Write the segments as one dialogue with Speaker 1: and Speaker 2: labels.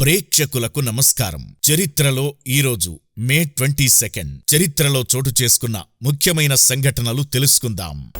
Speaker 1: ప్రేక్షకులకు నమస్కారం. చరిత్రలో ఈరోజు మే ట్వంటీ సెకండ్. చరిత్రలో చోటు చేసుకున్న ముఖ్యమైన సంఘటనలు తెలుసుకుందాం.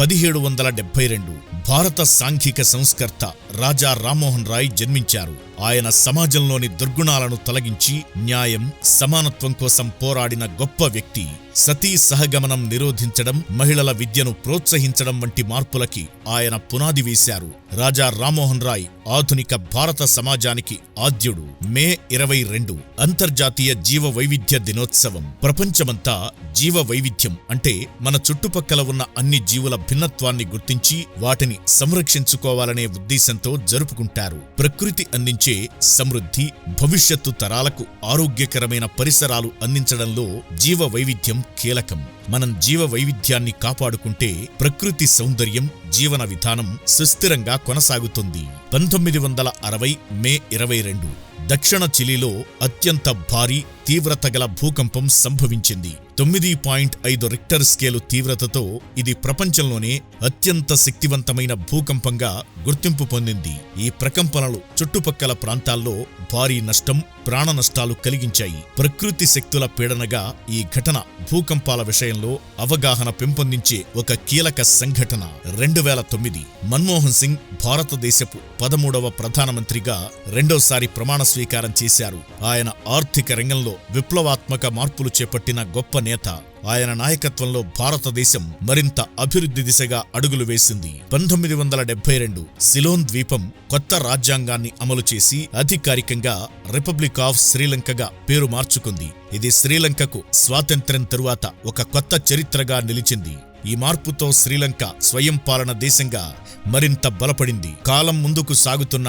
Speaker 1: పదిహేడు వందల డెబ్బై రెండు భారత సాంఘిక సంస్కర్త రాజా రామ్మోహన్ రాయ్ జన్మించారు. ఆయన సమాజంలోని దుర్గుణాలను తొలగించి న్యాయం సమానత్వం కోసం పోరాడిన గొప్ప వ్యక్తి. సతీ సహగమనం నిరోధించడం మహిళల విద్యను ప్రోత్సహించడం వంటి మార్పులకి ఆయన పునాది వేశారు. రాజా రామ్మోహన్ రాయ్ ఆధునిక భారత సమాజానికి ఆద్యుడు. మే ఇరవై రెండు అంతర్జాతీయ జీవ వైవిధ్య దినోత్సవం. ప్రపంచమంతా జీవ వైవిధ్యం అంటే మన చుట్టుపక్కల ఉన్న అన్ని జీవుల భిన్నత్వాన్ని గుర్తించి వాటిని సంరక్షించుకోవాలనే ఉద్దేశంతో జరుపుకుంటారు. ప్రకృతి అందించే సమృద్ధి భవిష్యత్తు తరాలకు ఆరోగ్యకరమైన పరిసరాలు అందించడంలో జీవ వైవిధ్యం కీలకం. మనం జీవ వైవిధ్యాన్ని కాపాడుకుంటే ప్రకృతి సౌందర్యం జీవన విధానం సుస్థిరంగా కొనసాగుతుంది. పంతొమ్మిది వందల అరవై మే ఇరవై రెండు. దక్షిణ చిలీలో అత్యంత భారీ తీవ్రత గల భూకంపం సంభవించింది. తొమ్మిది పాయింట్ ఐదు రిక్టర్ స్కేలు తీవ్రతతో ఇది ప్రపంచంలోనే అత్యంత శక్తివంతమైన భూకంపంగా గుర్తింపు పొందింది. ఈ ప్రకంపనలు చుట్టుపక్కల ప్రాంతాల్లో భారీ నష్టం ప్రాణ నష్టాలు కలిగించాయి. ప్రకృతి శక్తుల పీడనగా ఈ ఘటన భూకంపాల విషయంలో అవగాహన పెంపొందించే ఒక కీలక సంఘటన. రెండు వేల తొమ్మిది మన్మోహన్ సింగ్ భారతదేశపు పదమూడవ ప్రధానమంత్రిగా రెండోసారి ప్రమాణ స్వీకారం చేశారు. ఆయన ఆర్థిక రంగంలో విప్లవాత్మక మార్పులు చేపట్టిన గొప్ప నేత. ఆయన నాయకత్వంలో భారతదేశం మరింత అభివృద్ధి దిశగా అడుగులు వేసింది. పంతొమ్మిది వందల డెబ్బై రెండు సిలోన్ ద్వీపం కొత్త రాజ్యాంగాన్ని అమలు చేసి అధికారికంగా రిపబ్లిక్ ఆఫ్ శ్రీలంకగా పేరు మార్చుకుంది. ఇది శ్రీలంకకు స్వాతంత్ర్యం తరువాత ఒక కొత్త చరిత్రగా నిలిచింది. ఈ మార్పుతో శ్రీలంక స్వయం పాలన దేశంగా మరింత బలపడింది. కాలం ముందుకు సాగుతున్న